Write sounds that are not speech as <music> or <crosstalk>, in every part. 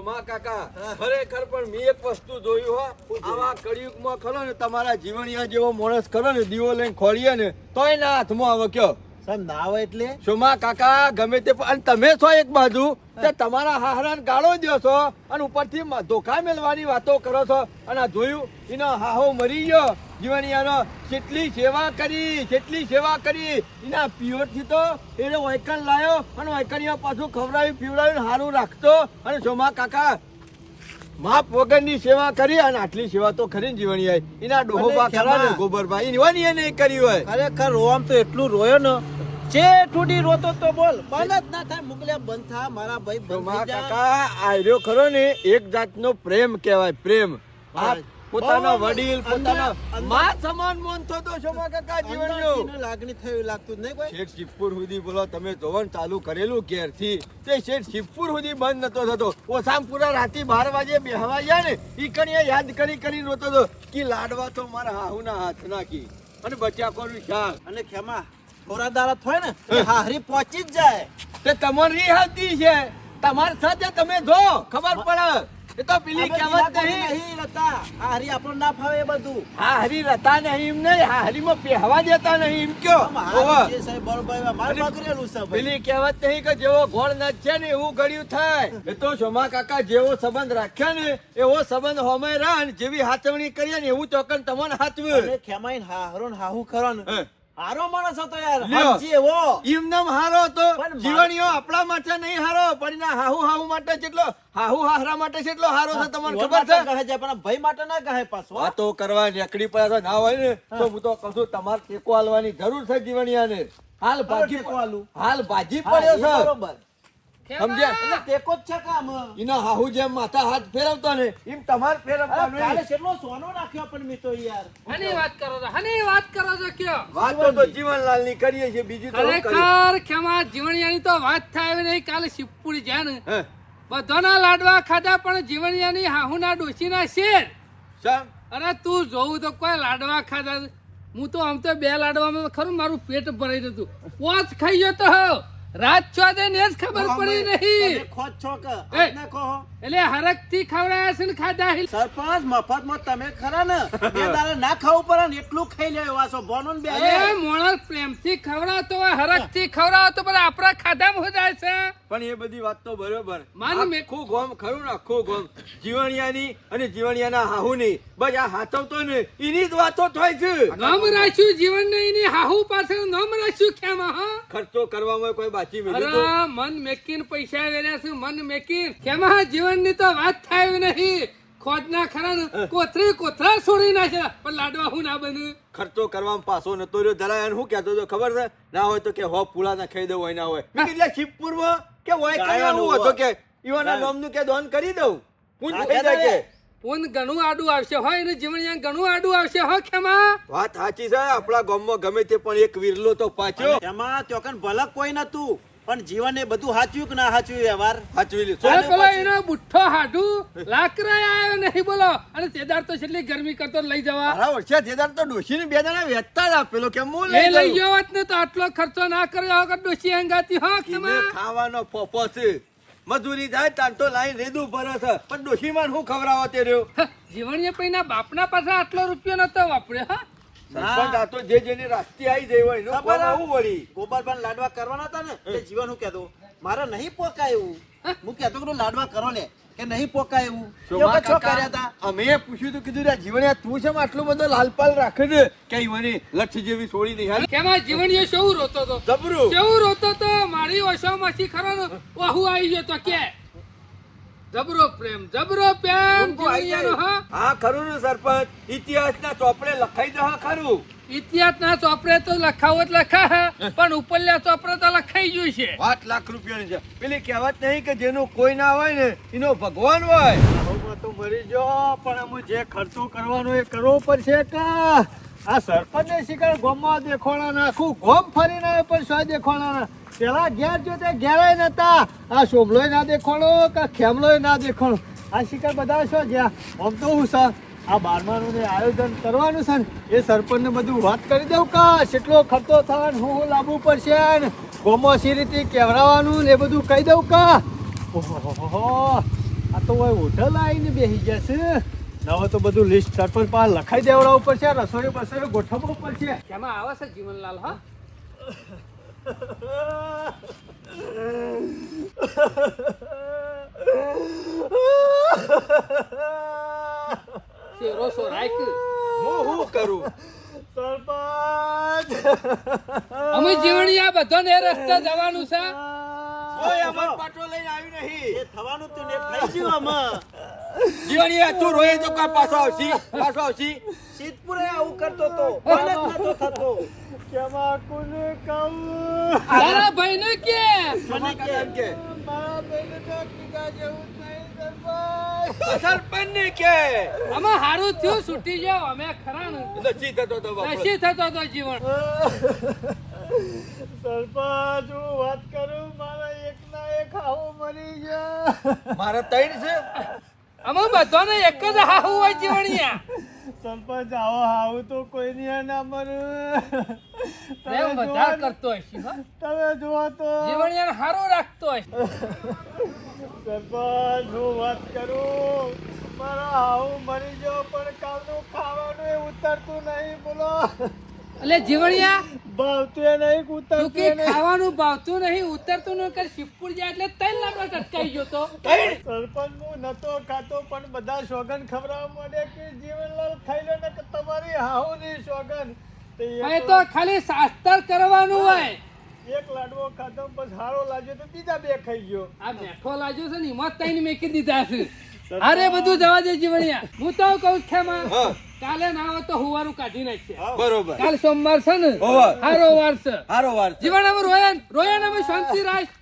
શોમા કાકા, ખરેખર પણ મેં એક વસ્તુ જોયું હો. આવા કળિયુગમાં ખરો ને તમારા જીવણીયા જેવો માણસ ખરો ને, દીવો લઈને ખોળીએ ને, તોય ના હાથમાં આવે, કયો? સાહેબ ના આવે એટલે? શોમા કાકા ગમે તે અને તમે છો એક બાજુ તે તમારા હાહરાને ગાળો દો છો અને ઉપરથી ધોખા મેળવાની વાતો કરો છો. અને જોયું એનો હાહો મરી ગયો. જીવણીયાનો કેટલી સેવા કરી કેટલી સેવા કરી એના પિયોરથી તો એને વૈકણ લાયો અને વૈકણીયા પાછું ખવડાવી પીવડાવીને સારું રાખતો. અને શોમા કાકા માપ વગરની સેવા કરી અને આટલી સેવા તો ખરી જીવણી આવી એના ડોહોબા ખરા ને એને નહીં કરી હોય. ખરેખર રોવામ તો એટલું રોયો ને જે ટૂડી રોતો તો બોલ બંધ જ ના થાય મુકલ્યા બંધ થા મારા ભાઈ બંધ. કાકા આર્યો ખરો ને એક જાતનો પ્રેમ કહેવાય પ્રેમ. પોતાના વડીલ પોતાના અંદર- સમાન મોન થતો શોમા કાકા જીવનનો. લાગણી થયું લાગતું જ નહીં કોઈ? શેઠ શિવપુર સુધી બોલો તમે જોવન ચાલુ કરેલું ઘેરથી. તે શેઠ શિવપુર સુધી બંધ નતો થતો. ઓછામાં પૂરા રાતે બાર વાગે બેહવા ગયા ને ઈ કણીએ યાદ કરી કરી રોતો હતો કે લાડવા તો મારા હાહુના હાથ નાખી અને બચ્યા કોનું શાક? અને ખેમા થોડા દાડા થોય ને હારી પહોંચી જ જાય. તે તમારી રિહાતી છે. તમારી સાથે તમે જો ખબર પડે. એ તો પેલી આપણે કહેવત નહીં. રતા. હાહરી આપણને ના ફાવે એ બધું. હા હરી રતા નહીં એમ નહીં હા હરીમાં પહેવા દેતા નહીં એમ કયો. પેલી- કહેવત નહીં કે જેવો ગોળ છે ને એવું ગળ્યું થાય. એ તો શોમા કાકા જેવો સંબંધ રાખ્યા ને એવો સંબંધ હોમે રાહ જેવી હાથવણી કરીએ ને એવું ચોકન તમને હાચવે. ખેમાઈ હારો હાહુ ખરો ને હે. હારો માણસ હતો યાર લ્યો. એવો. ઇમનામ હારો હતો. જીવણીઓ આપણા માટે નહીં હારો પણ એના હાહુ હાહુ માટે જેટલો હાહુ હાહરા માટે કેટલો હારો છે તમને ખબર છે? કહે છે પણ ભાઈ માટે ના કહે પાછો. વાતો કરવા નીકળી પડ્યા તો ના હોય ને તો હું તો કહું તમારે ટેકો હાલવાની જરૂર છે જીવણીયાને. હાલ ભાજી હાલ ભાજી પડ્યો છે. બરોબર. સમજ્યા? ટેકો જ છે કામ એના હાહુ જેમ માથા હાથ ફેરવતો ને એમ તમારે અરે, કાલે કેટલો સોનો નાખ્યો પણ મેં તો યાર. હની વાત કરો છો હની વાત કરો છો કયો? વાતો તો જીવનલાલની કરીએ છીએ બીજું તો ખરેખર ખેમા જીવણિયાની તો વાત થાય એવી નહીં કાલે શિવપુરી જાય ને. બધાના લાડવા ખાધા પણ જીવણિયાની હાહુના ડોશીના શેર. અરે તું જોવું તો કોઈ લાડવા ખાધા હું તો આમ તો બે લાડવામાં માં ખરું મારું પેટ ભરાઈ જતું. પોચ ખાઈ ગયો તો હો. રાત ચોદે ને જ ખબર પડી નહીં. ખોદ છો કે? એ. કહો. એટલે હરકથી ખવડાયા છે ને ખાધા હિલ સરપંચ મફતમાં તમે ખરા ને? બે <laughs> દાડા ના ખાવું પડે ને એટલું ખાઈ લેવા વાસો બોનો ને બે. અરે મોણસ પ્રેમથી ખવડાવતો હોય હરકથી ખવડાવતો પણ આપણા ખાધામાં હું જાય છે? પણ એ બધી વાત તો બરોબર. આખું ગોમ ખરું ને આખું ગોમ. જીવણિયાની અને જીવણિયાના હાહુની બસ આ હાથવતો ને એની જ વાતો થાય છે. નામ રાખ્યું જીવન ને એની હાહુ પાછળ નામ રાખ્યું કેમ હા? ખર્ચો કરવામાં કોઈ બાકી મેલ્યું અરે મન મેકીન પૈસા વેર્યા છે મન મેકીન. કેમાં જીવનની તો વાત થાય નહીં. ખોદના ખરા ને કોથળી કોથળા છોડી નાખ્યા. પણ લાડવા હું ના બન્યું ખર્ચો કરવામાં પાછો નતો રહ્યો. જરા હું શું કહેતો હતો ખબર છે? ના હોય તો કે હો પુલા ના ખાઈ દઉં હોય ના હોય. મેં કીધું શિવપુરમાં કે હોય હું હતો કે ઈવાના. નામનું કે દોન કરી દઉં. પૂંજ થઈ જાય કે. પૂન ઘણું આડું આવશે. હોય એનું જીવન ઘણું આડું આવશે. હો ખેમા. વાત સાચી છે. આપણા ગામમાં ગમે તે પણ એક વિરલો તો પાછો. એમાં ચોકન ભલક કોઈ નતું. પણ જીવન એ બધું હાચ્યું કે ના હાચ્યું વ્યવહાર સાચવી લીધું પેલો એનો બુઠ્ઠો હાડું લાકડા આવ્યો નહીં બોલો. અને તેદાર તો છેલ્લી ગરમી કરતો લઈ જવા. બરાબર છે તેદાર તો ડોશીને બે જણા વેચતા જ આપેલો કે હું લઈ લઈ ગયો હોત ને તો આટલો ખર્ચો ના કર્યો વગર ડોશી હંગાતી હો કે ખાવાનો પોપો છે. મજૂરી જાય તાર તો લાઈન રેદું ભરે છે. પણ ડોશીમાં માં ખવડાવો તે રહ્યો? જીવણીએ પૈના બાપના પાસે આટલો રૂપિયો નતો વાપર્યો હા? સરપંચ આ તો જે જેની રાસ્તી આવી જાય હોય એનું ખબર આવું વળી. ગોપાલભાઈ લાડવા કરવાના હતા ને એટલે જીવન હું કહેતો મારે નહીં પોકાય એવું. હું. કહેતો કે લાડવા કરો ને કે નહીં પોકાય એવું. શોભા એવું કશો કાકા, કર્યા હતા. અમે પૂછ્યું તું કીધું જીવન તું છે આટલો બધો લાલપાલ રાખે છે? કે ઈવોની લઠ જેવી છોડી નહીં હાલ? કેમાં એ શું રોતો તો? જબરું. કેવું રોતો તો? મારી ઓછામાંથી ખરો આવી ગયો તો કે. જબરો પ્રેમ જબરો પ્રેમ હા? હા ખરું ને સરપંચ. ઇતિહાસના ચોપડે લખાઈ દો ખરું. ઇતિહાસના ચોપડે તો લખાવો જ લખા <laughs> પણ ઉપરલા ચોપડે તો લખાઈ ગયું છે. પાંચ લાખ રૂપિયાની છે. પેલી કહેવત નહીં કે જેનું કોઈ ના હોય ને એનો ભગવાન હોય. તો મરી જો પણ અમે જે ખર્ચો કરવાનો એ કરવો પડશે કે આ સરપંચને શિકાર ગોમમાં દેખોણા નાખું ગોમ ફરીને પણ શું દેખોણા પેલા ઘેર જો તે ઘેરાય નતા આ શોભલોય ના દેખોણો કે ખેમલોય ના દેખોણો. આ શિકાર બધા છો? જ્યાં આમ તો હું સર આ બારમાનું ને આયોજન કરવાનું છે ને, એ સરપંચને બધું વાત કરી દઉં કા? કેટલો ખર્ચો થાય હું હું લાવવું પડશે ને? ગોમો સી રીતે કહેવડાવવાનું ને એ બધું કહી દઉં કા? ઓહો આ તો હોય હોટલ આવીને બેસી જશે ને હવે તો બધું લિસ્ટ સરપંચ પાસે લખાઈ દેવડાવવું પડશે રસોઈ બસોઈ ગોઠવવું પડશે. એમાં આવે છે જીવનલાલ, હા? શેરો સો રાખ હું શું કરું? સરપંચ! અમે જીવણિયા બધાને એ રસ્તે જવાનું છે. કોઈ અમર પાટો લઈને આવ્યું નહીં. એ થવાનું તું ને થઈ ગયું આમાં. જીવણીએ તું રોયે તો કા પાછો આવશી? પાછો આવશી? સિદ્ધપુરે આવું કરતો તો જ નતો થતો. કેમાં કોને કહું? તારા ભાઈને કે? મને કે એમ કે. મારા તો કીધા જેવું સરપંચ. ને કે. અમે હારું થયું છૂટી જાવ અમે ખરા ને. નથી થતો તો. થતો તો જીવન. સરપંચ હું વાત કરું મારા એકના એક આવો મરી ગયા. મારા ત્રણ છે? અમે બધાને એક જ હાહુ હોય જીવણિયા સરપંચ આવો હાવ તો કોઈ ની ના મરું પ્રેમ વધાર કરતો હોય તમે જુઓ તો. જીવણિયાને હારો રાખતો હશે સરપંચ હું વાત કરું. મારો હાવ મરી ગયો પણ કાલનું ખાવાનું એ ઉતરતું નહીં બોલો. એટલે જીવણિયા ભાવતું એ નહીં ઉતરતું કે નહીં. ખાવાનું ભાવતું નહીં ઉતરતું નહીં કે શિવપુર જાય એટલે ત્રણ લાખ અટકાઈ ગયો તો. સરપંચ હું નતો ખાતો પણ બધા સોગન ખવડાવવા માંડે કે જીવનલાલ ખાઈ લે ને કે તમારી હાહુની સોગન તો હવે તો ખાલી શાસ્ત્ર કરવાનું હોય. એક લાડવો ખાધો બસ હારો લાગ્યો તો બીજા બે ખાઈ ગયો. આ મેઠો લાગ્યો છે ને એમાં તઈને મેકી દીધા છે. અરે બધું જવા દે જીવણિયા હું તો કઉ છે કાલે ના આવે તો હુવારું કાઢી નાખશે. બરોબર. કાલ સોમવાર છે ને? હારો વાર છે. હારો વાર જીવણ અમે રોયન રોયન અમે શાંતિ રાખ.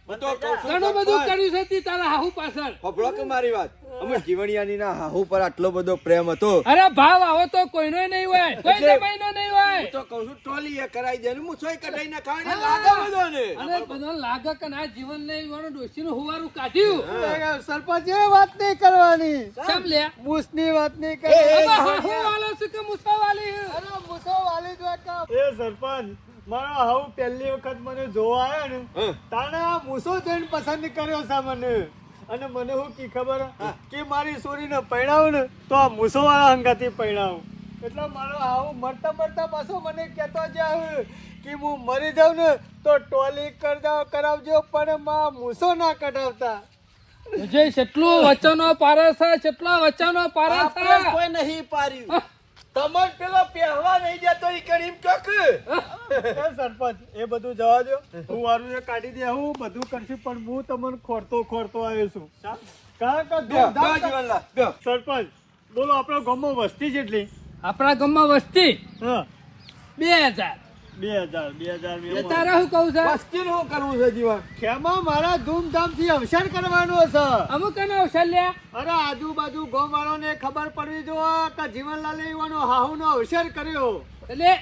ઘણું બધું કર્યું છે તારા હાહુ પાછળ. હોભળો કે મારી વાત? અમે જીવણિયાની ના હાહુ પર આટલો બધો પ્રેમ હતો. અરે ભાવ આવો તો કોઈનો નહીં હોય. કોઈ જમાઈનો નહીં હું તો કહું છું ટ્રોલી કરાઈ દે હું સોય કઢાઈ ના લાગે બધાને. અને બધો લાગે કે ના જીવન નહીં વાનું ડોશીનું હુવારું કાઢ્યું. સરપંચ એ વાત નહીં કરવાની. કેમ લે? મૂસની વાત નહીં એ, કરવાની. હવે વાલો છે કે મુસા વાલી અરે મૂસો વાલી જ વાત એ સરપંચ મારો હાઉ પહેલી વખત મને જોવા આવ્યો ને. તાણે આ મૂસો જોઈને પસંદ કર્યો છે મને. અને મને શું કી ખબર કે મારી છોરીને પરણાવું ને તો આ મૂસો વાળા હંગાથી પરણાવું એટલે મારો આવું મરતા મરતા પાછો મને કહેતો જાવ કે હું મરી જાઉં ને તો ટોલી કરતા કરાવજો પણ માં મૂસો ના કઢાવતા. જે કેટલું વચનો પારસા છે કેટલા વચનો પારસા કોઈ નહીં પાર્યું. તમાર પેલો પહેરવા નહીં જતો ઈ કરીમ કક એ સરપંચ એ બધું જવા દો. હું વારું એ કાઢી દે હું બધું કરશું પણ હું તમને ખોરતો ખોરતો આવ્યો છું. કારણ કે. સરપંચ બોલો આપણા ગામમાં વસ્તી જેટલી આપણા ગામમાં વસ્તી. હા. બે હજાર. બે હજાર બે હજાર તારે શું કહું છે? વસ્તીનું શું કરવું છે જીવન? ખેમાં મારા ધૂમધામથી અવસર કરવાનો છે અમુક એને અવસર લ્યા અરે આજુબાજુ ગામવાળાને ખબર પડવી જો કે જીવનલાલ યુવાનો હાહુનો અવસર કર્યો. એટલે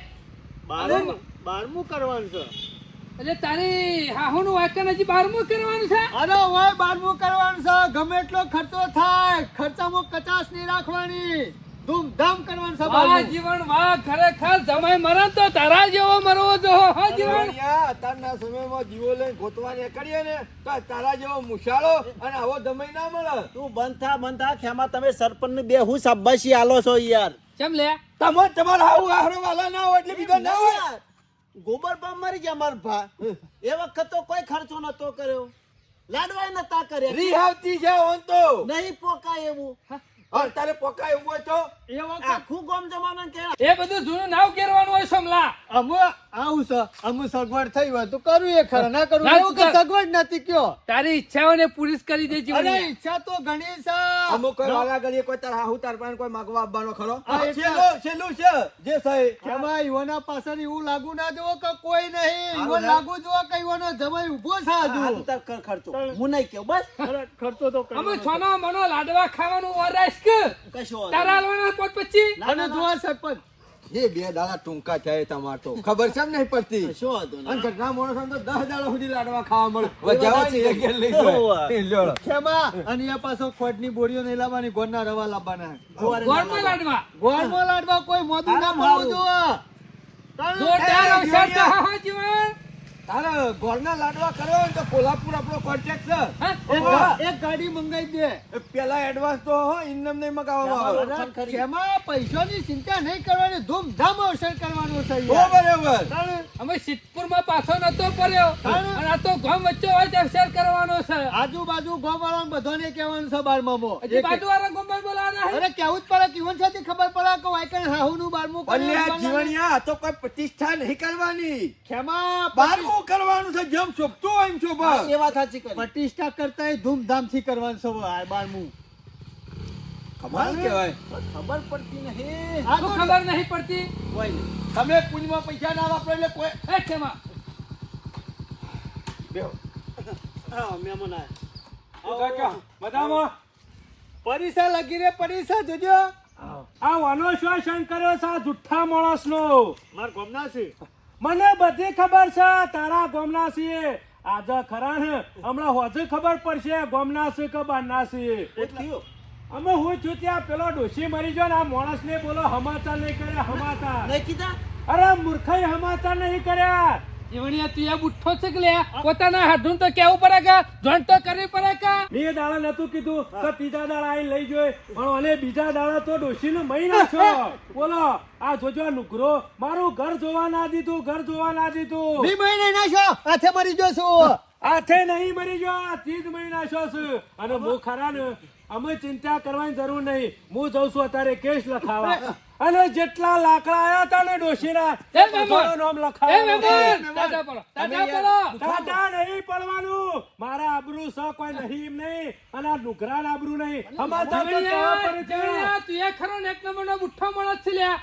બારમું બારમું કરવાનું છે. એટલે તારી હાહુનું વાંચન હજી બારમું કરવાનું છે? અરે ઓય બારમું કરવાનું છે. ગમે એટલો ખર્ચો થાય. ખર્ચામાં કચાશ નહીં રાખવાની. ધૂમધામ કરવાનું સભા વાહ જીવન વાહ ખરેખર જમાઈ મરણ તો તારા જેવો મરવો જો હા જીવન? અત્યારના સમયમાં જીવો લઈને ગોતવા કરીએ ને તો તારા જેવો મુશાળો અને આવો દમાઈ ના મળે. તું બંધા બંધા ખેમા તમે સરપંચ ને બે હું શાબાશી આલો છો યાર. કેમ લે? તમે તમારા હાવ આહરો વાલા ના હોય એટલે બીજો ના હોય? ગોબર બામ મરી ગયા માર ભા. એ વખત તો કોઈ ખર્ચો નતો કર્યો. લાડવાય નતા કર્યા. રીહાવતી છે ઓન તો. નહીં પોકાય એવું. તારે પકા એવું હોય તો એ વખત આખું ગોમ જમાના કે એ બધું જૂનું નાવ કેરવાનું હોય સમલા. અમુ આવું છે અમુ સગવડ થઈ હોય તો કરું એ ખરા. ના કરું એવું કે સગવડ નથી કયો. તારી ઈચ્છાઓને પૂરી કરી દેજે અરે ઈચ્છા તો ઘણી છે. અમુક કોઈ વાલા ગલીએ કોઈ તારા હાહુ તાર પણ કોઈ માગવા આવવાનો ખરો? છેલો છેલ્લું છે. જે સહી એમાં યુવાના પાછળ એવું લાગુ ના દેવો કે કોઈ નહીં. હારું લાગુ જો કે યુવાનો જમાઈ ઊભો છે હજુ. તાર ખર્ચો. હું નહીં કેવ બસ. ખર્ચો તો અમે. છોનો મનો લાડવા ખાવાનું કે? કશો તારા હાલવાના પોત પછી? અને. જોવા સરપંચ એ બે દાડા ટૂંકા થયા તમાર તો. ખબર છે નહીં પડતી? શું હતું અને ઘટના માણસો તો દસ દાડા સુધી લાડવા ખાવા મળે. લઈ લ્યો. ખેમા અને એ પાછો ખોટની બોરીઓ નહીં લાવવાની ગોળના રવા લાવવાના. ગોળમાં લાડવા? ગોળમાં લાડવા કોઈ મોદું ના મળવું હારું. જોરદાર અવસર તો હા હા જીવન તારે ગોળના લાડવા હોય તો કોલ્હાપુર આપણો કોન્ટેક્ટ છે. એક ગાડી મંગાવી દે. પેલા એડવાન્સ તો હો ઇન્નમ નહીં મગાવવામાં આવે. જેમાં પૈસાની ચિંતા નહીં કરવાની ધૂમધામ અવસર કરવાનો છે બરાબર. અમે સિદ્ધપુરમાં પાછો નતો પડ્યો. અને આ તો ગામ વચ્ચે વચ્ચે અક્ષર કરવાનો છે. આજુબાજુ ગામવાળાને બધાને કહેવાનું છે બારમામાં. હજી એક- બાજુવાળા ગોમ્બર બોલાવાના અરે કેવું જ પડે કેવું છે ખબર પડે કે વાયકણ બારમું અલ્યા કર્યું જીવણિયા આ તો કોઈ પ્રતિષ્ઠા નહીં કરવાની. ખેમા બારમું કરવાનું છે જેમ શોભતું હોય એમ શોભા. એ વાત સાચી કરી. પ્રતિષ્ઠા કરતા ધૂમધામથી કરવાનું છે આ બારમું કમાલ કહેવાય. ખબર પડતી નહીં. આ તો ખબર નહીં પડતી? કોઈ નહીં. તમે પુણ્યમાં પૈસા ના વાપરો એટલે કોઈ એ ખેમા હા મહેમાન બધામાં. પરીક્ષા લગી રે પરીક્ષા જોજો. આ વનો શ્વાસન કર્યો છે? આ જુઠ્ઠા માણસનો. માર ગોમના છે. મને બધી ખબર છે તારા ગોમના છીએ આજે ખરા ને હમણાં હોજે ખબર પડશે ગોમના છે કે બારના છે અમે હું છું ત્યાં પેલો ડોસી મરી ગયો ને આ માણસને બોલો હમાચાર નહીં કર્યા હમાચાર. નહીં કીધા? અરે મૂર્ખાઈ હમાચાર નહીં કર્યા. જીવણિયા તું એ બુઠ્ઠો છે કે લ્યા પોતાના હાથું તો કેવું પડે કે જોઈન તો કરવી પડે કે? મેં દાડા નતું કીધું તો ત્રીજા દાડા આઈ લઈ જોઈ પણ અને બીજા દાડા તો ડોશીને મહી નાખ્યો. બોલો આ જોજો નુકરો. મારું ઘર જોવા ના દીધું ઘર જોવા ના દીધું. બી નહીં નાખ્યો. આથે મરી જો છું. આથે નહીં મરી ગયો ત્રીજ મહિના છો છું. અને હું ખરા ને અમે ચિંતા કરવાની જરૂર નહીં. હું જઉં છું અત્યારે કેસ લખાવા. અને જેટલા લાકડા આયા હતા ને ડોશીના એ મહેમાન! નામ નામ એ લખાવા મહેમાન તાજા પડો તાજા નહીં પડવાનું. મારા આબરૂ સ કોઈ નહીં નહીં. અને આ નુકરાન આબરૂ નહીં. અમાર તો તું એ ખરો ને એક નંબરનો બુઠ્ઠો માણસ છે લ્યા.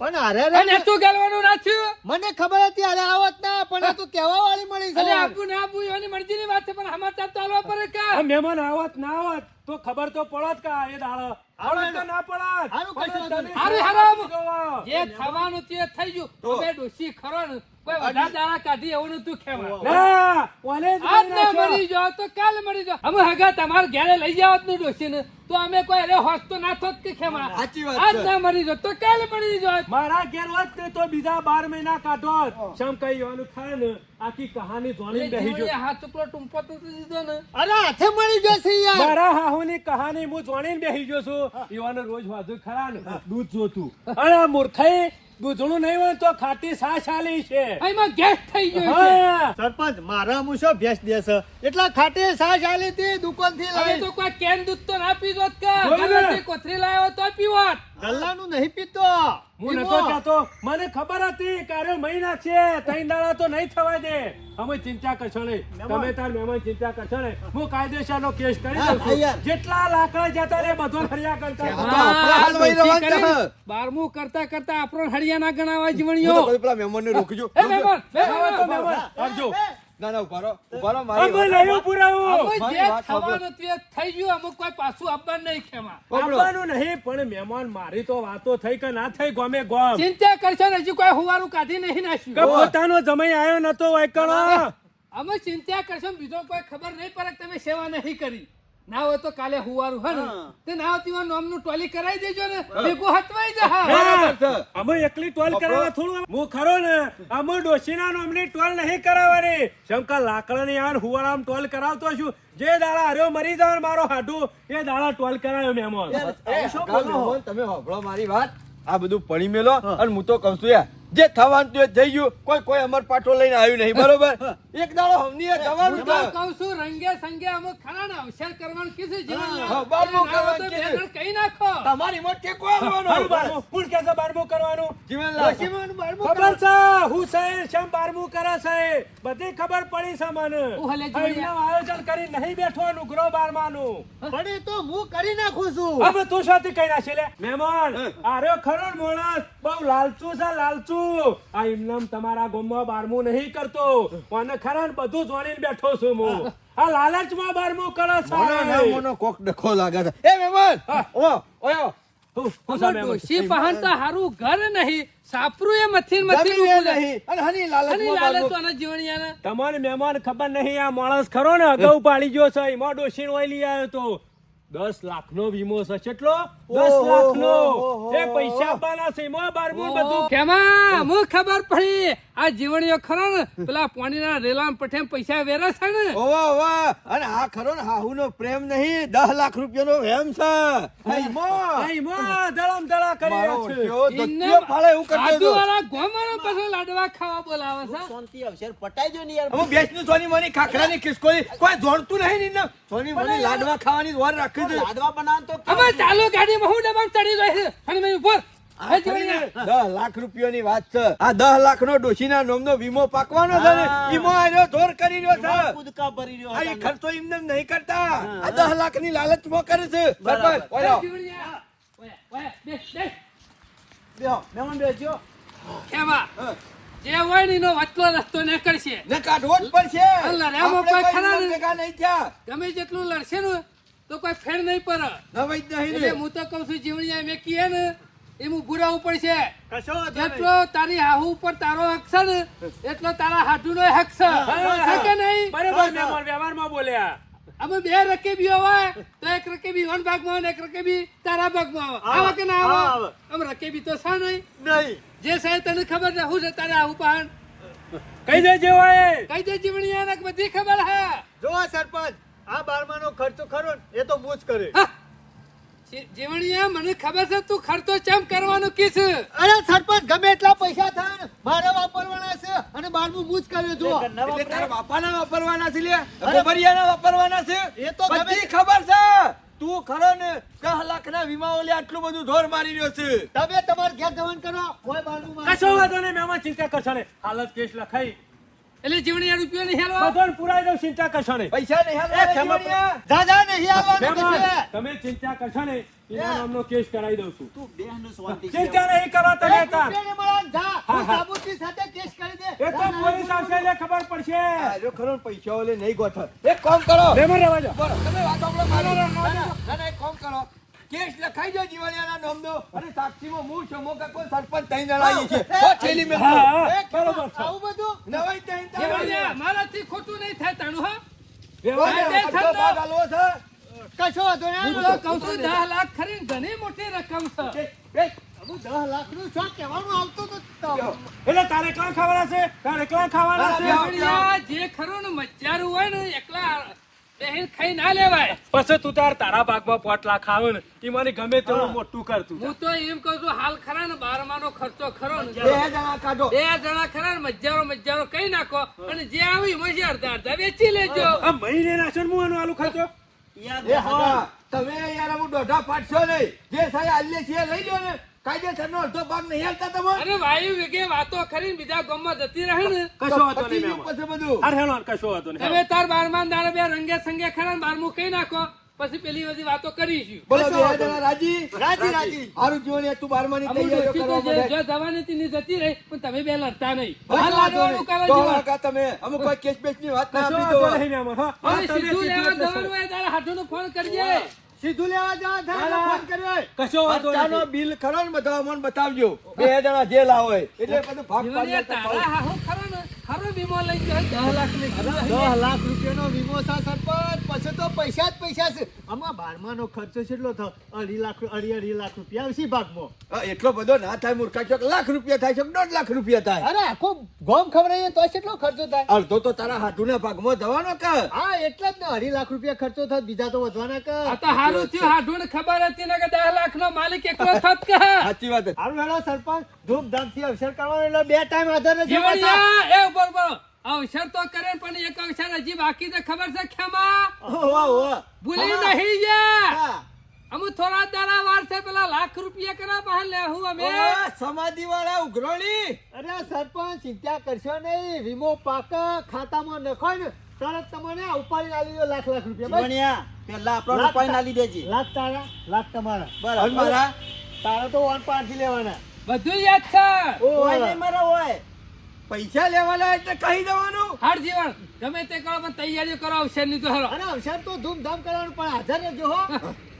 પણ અરે અને તું ગાલવાનું નાખ્યું મને ખબર હતી અરે આવત ના પણ આ તો કહેવા વાળી મળી છે. આપવું ના આપવું એની મરજીની વાત છે પણ સમાચાર તો આલવા પડે કે? આ મહેમાન આવત ના આવત તો ખબર તો પડત કા એ દાળ આવત તો ના પડત. હારું કશું. હારું, હારું. જે થવાનું તે થઈ ગયું. હવે ડોસી ખરો ને કોઈ વધારે દાડા કાઢી એવું નતું ખેવા ના ઓલે આજ મરી મરી જાઓ તો કાલે મરી જાઓ. અમે હગા તમારે ઘેરે લઈ જાવ ને ડોશી ને તો અમે કોઈ અરે હોશ તો ના થોત કે ખેમા. સાચી વાત આજ ના મરી જાઓ તો કાલે મરી જાઓ. મારા ઘેર હોત ને તો બીજા બાર મહિના કાઢો શમ કઈ વાનું થાય ને આખી કહાની જોડી બેહી જો હાથ ટુકડો ટૂંપો તો દીધો ને. અરે હાથે મળી જશે યાર. મારા હાહુની કહાની હું જોણી બેહી ગયો છું. ઈવાનો રોજ વાજુ ખરા ને. દૂધ જોતું. અરે મૂર્ખાઈ દૂધણું નહીં હોય તો ખાટી સાસ આલી છે. એમાં ગેસ થઈ ગયો છે. સરપંચ મારા મુસો ભેંસ દેસ એટલા ખાટી સાસ આલી હતી દુકાનથી લાવી. તો કોઈ કેન દૂધ તો ના પીધો જ કે કોથરી લાવ્યો તો પીવત. ગલ્લાનું નહીં પીતો. હું નતો જાતો મને ખબર હતી કાર્યો મહિના છે. તઈ દાડા તો નહીં થવા દે. અમે ચિંતા કરશો નહીં. તમે તાર મહેમાન ચિંતા કરશો નહીં. હું કાયદેસરનો કેસ કરી દઉં જેટલા લાકડા જતા રે બધો હરિયા કરતા. કરી, બારમું કરતા કરતા આપણો હરિયા ના ગણાવા જીવણીઓ. પેલા રોકજો. મહેમાન. હવે તો મહેમાન. મહેમાન આવજો ના ના ઉભારો ઉભારો મારી અમે નહીં પુરાવું. અમે જે થવાનું તે થઈ ગયું અમુક કોઈ પાછું આપવાનું નહીં ખેમા. સાંભળો. નહીં પણ મહેમાન મારી તો વાતો થઈ કે ના થઈ ગમે ગોમ. ચિંતા કરશો ને હજી કોઈ હુવારું કાઢી નહીં કે પોતાનો જમાઈ આવ્યો નતો વાયકણો અમે ચિંતા કરશો બીજો કોઈ ખબર નહીં પડે તમે સેવા નહીં કરી. ના હોય તો કાલે હુવારું હે ને? તે ના આવતી હોય નોમનું ટોલી કરાવી દેજો ને ભેગું હતવાઈ જા. અમે એકલી ટોલ કરાવવા થોડું હું ખરો ને અમે ડોશીના નોમની ટોલ નહીં કરાવવાની. શંકર લાકડાની આન હુવારામ ટોલ કરાવતો છું. જે દાડા હર્યો મરી જાય મારો હાડું એ દાડા ટોલ કરાવ્યો ને એ, કાલ તમે હોભળો મારી વાત. આ બધું પડી મેલો અને હું તો કહું છું યાર જે થવાનું તે થઈ ગયું કોઈ કોઈ અમર પાટો લઈને આવ્યું નહીં બરોબર? એક દાડો હમની થવાનું તો કહું છું રંગે સંગે અમો ખરા ના અવસર કરવાનું કીધું જીવન હા, બારમું કરવાનું કીધું. જણ નાખો? તમારી મોટ કે કોઈ આવવાનું? કહે છે બારમું કરવાનું. જીવનલાલ. જીવન બારમો ખબર છે હું શેમ બારમું કરે છે? બધી ખબર પડી છે મને. હું હલે. આયોજન કરી નહીં બેઠો નુગરો બારમાનું. પડે તો હું કરી નાખું છું. હવે તું સાથે કઈ નાખી લે. મહેમાન આરે ખરો ને બહુ લાલચુ છે લાલચુ. આ એમનેમ તમારા ગોમમાં બારમું નહીં કરતો. અને ખરા બધું જોડીને બેઠો છું હું. <laughs> આ લાલચમાં બારમું કરો છો મને કોક ડખો લાગે છે. એ મેમન ઓ ઓયો? ડોશી હારું ઘર નહીં સાપરું એ. નહીં. અને હની તો જીવણિયાના. મહેમાન ખબર નહીં આ માણસ ખરો ને અગાઉ પાડી ગયો છે એમાં ડોશીને ઓય આવ્યો તો. દસ લાખ નો વીમો છે. કેટલો? દસ લાખ નો એ પૈસા આપવાના છે. મો બારમું બધું. કેમાં? મુ ખબર પડી. આ જીવણીઓ ખરો ને? પેલા પાણીના રેલામ પઠેમ પૈસા વેરા છે ને? ઓવા ઓવા અને આ ખરો ને હાહુનો પ્રેમ નહીં. દસ લાખ રૂપિયાનો વેમ છે. મો એમાં દળમ દળા કરી મારો રહ્યા છે ઓળખ્યો ફાળે એવું કરી દેજો. આદુવાળા ગોમાનો પાછો લાડવા ખાવા બોલાવે છે. શાંતિ અવસર પટાઈ જો ને યાર. અમુક બેસનું સોની મોની ખાખરાની ખિસકોલી. કોઈ જોડતું નહીં ને સોની મોની લાડવા ખાવાની વાર રાખી છે. લાડવા બનાવ તો અમે ચાલુ ગાડીમાં હું ડબ્બામાં ચડી જાય છે? અને મેં ઉપર. દસ લાખ રૂપિયાની વાત છે. આ દસ લાખ નો ડોશીના નોમનો વીમો પાકવાનો છે વીમો. ઈમો જોર કરી રહ્યો છે. કૂદકા ભરી રહ્યો આ ખર્ચો એમને નહીં કરતા. આ દસ લાખની લાલચમાં કરે છે. સરપંચ જે હોય ને એનો વચલો રસ્તો નીકળશે. ને કાઢવો જ પડશે. કોઈ ખરા ને? નહીં ગમે જેટલું લડશે ને તો કોઈ ફેર નહીં પડે. નવાઈ નહીં એટલે હું તો કહું છું જીવણીયા મેં કીએ ને એ હું પડશે. નહીં. જેટલો તારી હાહુ ઉપર તારો હક છે ને એટલો તારા હાડુનો હક છે. કે નહીં? બરાબર વ્યવહારમાં બોલ્યા. અમે બે રકેબી હોય તો એક રકેબી વન ભાગમાં આવે એક રકેબી તારા ભાગમાં આવે. આવે કે ના આવે. આમ રકેબી તો છે નહીં. નહીં. જે સાહેબ તને ખબર છે. હું છે તારે આવું પાન કઈ દેજે હોય કઈ દે જીવણી એને? બધી ખબર હે. જો આ સરપંચ આ બારમાનો ખર્ચો ખરો ને એ તો મૂજ કરે. જીવણીયા મને ખબર છે તું ખર્ચો ચમ કરવાનો કીસ? અરે સરપંચ ગમે એટલા પૈસા થાય મારે અને બારમું હું કર્યો જો એટલે તારા બાપાના વાપરવાના છે લ્યા ગોબરિયાના વાપરવાના છે. એ તો બધી ખબર છે. તું ખરો ને દસ લાખ ના વીમા લે આટલું બધું ધોર મારી રહ્યો છે. તમે તમારે ઘેર જવાન કરો. કોઈ બારમું કશો વાંધો નહીં મહેમાન ચિંતા કરશો ને હાલત કેસ લખાઈ. એટલે જીવણીયા રૂપિયો નહીં હેલવા? બધાને પુરાઈ દઉં ચિંતા કરશો પૈસા નહીં જીવણિયા. આવવાનું તમે ચિંતા કરશો એના નામનો કેસ કરાવી દઉં છું. તું બેહનું શાંતિ ચિંતા નહીં કરો તમે તાર જા. હું સાબુતી સાથે કેસ કરી દે. એ તો પોલીસ આવશે એટલે ખબર પડશે. આ ખરો પૈસા ઓલે નહીં ગોઠવ એક કામ કરો. મહેમાન રહેવા દો. તમે વાત સાંભળો મારી. ના, ના, ના, ના, એક કામ કરો. કેસ લખાઈ દો જીવણિયાના નામનો. અને સાક્ષીમાં હું છું. મોકા કોઈ સરપંચ છે. મેં બરોબર આવું બધું? નવાઈ મારાથી ખોટું નહીં થાય તાણું હા? વ્યવહાર કશો વાંધો નહીં હું તો કહું છું દસ લાખ ખરી ઘણી મોટી રકમ છે. એ, એ, હું દસ લાખનું શું કહેવાનું? આવતું તો તો- એટલે તારે એકલા ખાવાના છે? તારે એકલા ખાવાના છે? જે ખરું ને મજારું હોય ને એકલા બેહીન ખાઈ ના લેવાય. પછી તું તાર તારા ભાગમાં પોટ લાખ આવે ને એ મને ગમે તેવું મોટું કરતું હું તો એમ કહું છું હાલ ખરા ને બારમાનો ખર્ચો ખરો ને. બે જણા કાઢો. બે જણા ખરા ને મજારો મજારો કઈ નાખો? અને જે આવી મજા અડધા અડધા વેચી લેજો. આ મહિને નાખશો ને હું આનું આલુ ખર્ચો તમે યાર અમુક દોઢા પાડશો નહીં. જે સાહેબ આલ્લે છે લઈ લો ને. કાયદેસરનો અડધો ભાગ નહીં હાલતા તમે અરે વાયુ વેગે વાતો કરીને બીજા ગામમાં જતી રહે ને કશો વાતો નહીં પછી બધું? અરે હેલો કશો વાતો નહીં. તમે તાર બારમાન દાડે બે રંગે સંગે ખરા ને બારમું કઈ નાખો. પછી પેલી બધી વાતો કરીશું. બોલો જણા રાજી? રાજી રાજી. હારું જીવન તું બારમાની તૈયારી કરવા માંડે. જો જવાની હતી ને જતી રહી પણ તમે બે લડતા નહીં. બસ હાલ લાડવાનું કરો જો. કાકા તમે અમુક કોઈ કેસ બેસની વાત ના આપી દો. નહીં હા. સીધું લેવા જવાનું હોય તારે હાથોનો ફોન કરજે. સીધું લેવા જવા થાય ફોન કર્યો કશો વાંધો નથી. બિલ ખરો ને બધા અમને બતાવજો. બે જણા જે લાવો એટલે બધું ભાગ પાડી પાડીએ હા હું ખરો ને ખરો વીમો લઈ ગયો 10 લાખની 10 લાખ રૂપિયાનો વીમો સા સરપંચ. પછી તો પૈસા જ પૈસા છે. આમાં બારમાનો ખર્ચો કેટલો થયો? અઢી લાખ અઢી અઢી લાખ રૂપિયા આવશે ભાગમાં. એટલો બધો ના થાય મૂર્ખા. ચોક લાખ રૂપિયા થાય છે દોઢ લાખ રૂપિયા થાય. અરે આખો ગોમ ખવડાવીએ તો કેટલો ખર્ચો થાય? અડધો તો તારા હાથુના ભાગમાં જવાનો કે હા એટલે જ ને. અઢી લાખ રૂપિયા ખર્ચો થાય બીજા તો વધવાના કે આ તો હારું થયું. હાડું ને ખબર હતી ને કે દસ લાખ નો માલિક એકલો <laughs> થત કે સાચી વાત હારું હેલો સરપંચ ધૂમધામથી અવસર કરવાનો એટલે બે ટાઈમ એ તો કરે પણ એક અવસર હજી બાકી છે. ખબર છે ખેમા. ભૂલી. નહીં ગયા. અમુ થોડા દાડા વાર છે પેલા લાખ રૂપિયા કરા બહાર લે હું અમે. સમાધિ વાળા ઉઘરોણી. અરે સરપંચ ચિંતા કરશો નહીં. વીમો પાક ખાતામાં નખો ને તરત તમને ઉપાડી આવી લાખ લાખ રૂપિયા. પહેલા આપણો રૂપાઈ ના લીધે છે. લાખ તારા લાખ તમારા. બરાબર. મારા તારા તો વન પાંચથી લેવાના. બધું યાદ છે હોય મારા હોય. પૈસા લેવાના એટલે કહી દેવાનું. હાડ જીવન. ગમે તે કરો પણ તૈયારીઓ કરો અવસરની તો હારો અરે અવસર તો ધૂમધામ કરવાનું પણ હાજર રહેજો હો.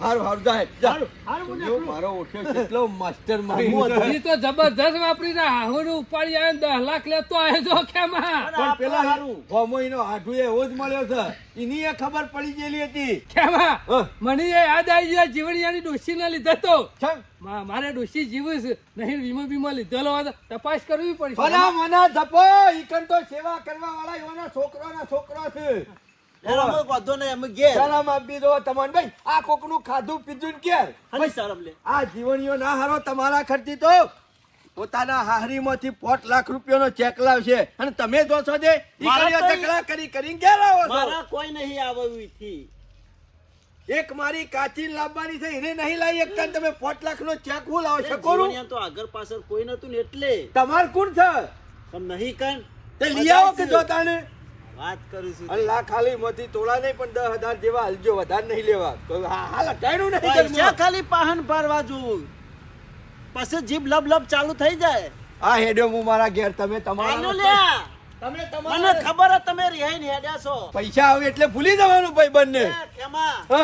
હારું હારું જાય હારું, હારું, મારો ઓળખ્યો કેટલો માસ્ટર માઇન્ડ એ તો જબરદસ્ત વાપરી રહ્યા. હાહુનું ઉપાડી આવે ને દસ લાખ લેતો આવે જો કેમ પણ પેલા હોમોઈનો આઢું એવો જ મળ્યો છે. એની એ ખબર પડી ગયેલી હતી. કેમાં. મને એ યાદ આવી ગયા જીવણિયાની ડોસી ના લીધે તો. મારે ડોસી જીવું છે. નહીં વીમો બીમો લીધેલો તપાસ કરવી પડશે. મને જપો ઈકન તો સેવા કરવા વાળા એવાના છોકરાના છોકરો છે શરમ આપી દો તમને ભાઈ આ કોકનું ખાધું પીધું લે. આ જીવણીઓ ના હારો તમારા ખર્ચી તો પોતાના હાહરીમાંથી પોટ લાખ રૂપિયાનો ચેક લાવશે. અને તમે જો છો જે ચકડા કરી કરીને ક્યાં લાવો મારા કોઈ નહીં આવે થી એક મારી કાચી લાવવાની છે એને નહીં લાવી એકતા તમે પોટ લાખ નો ચેક હું લાવો શકો તો આગળ પાછળ કોઈ નતું ને એટલે. તમાર કોણ છે? નહીં કણ તે લઈ આવો કે જોતાને? વાત કરું છું અને લાખ ખાલી મોથી તોડા નહીં પણ દસ હજાર જેવા હલજો વધારે નહીં લેવા. હાલ અટાણું નહીં પૈસા ખાલી પાહન ભરવા જોવું પછી જીભ લબ લબ ચાલુ થઈ જાય. આ હેડ્યો હું મારા ઘેર તમે તમારા લ્યા. તમે મને ખબર જ તમે રિહાઈ હેડ્યા છો. પૈસા આવે એટલે ભૂલી જવાનું ભાઈ બંને. કેમાં? હ.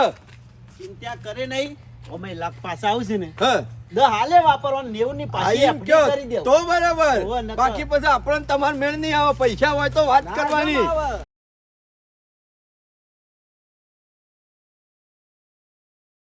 ચિંતા કરે નહીં. અમે લાખ પાછા આવશે ને. હા. હાલે વાપરવાનું નેવું ની પાછી કરી દે. તો બરાબર. બાકી પછી આપણને તમારે મેળ નહીં આવે પૈસા હોય તો વાત કરવાની.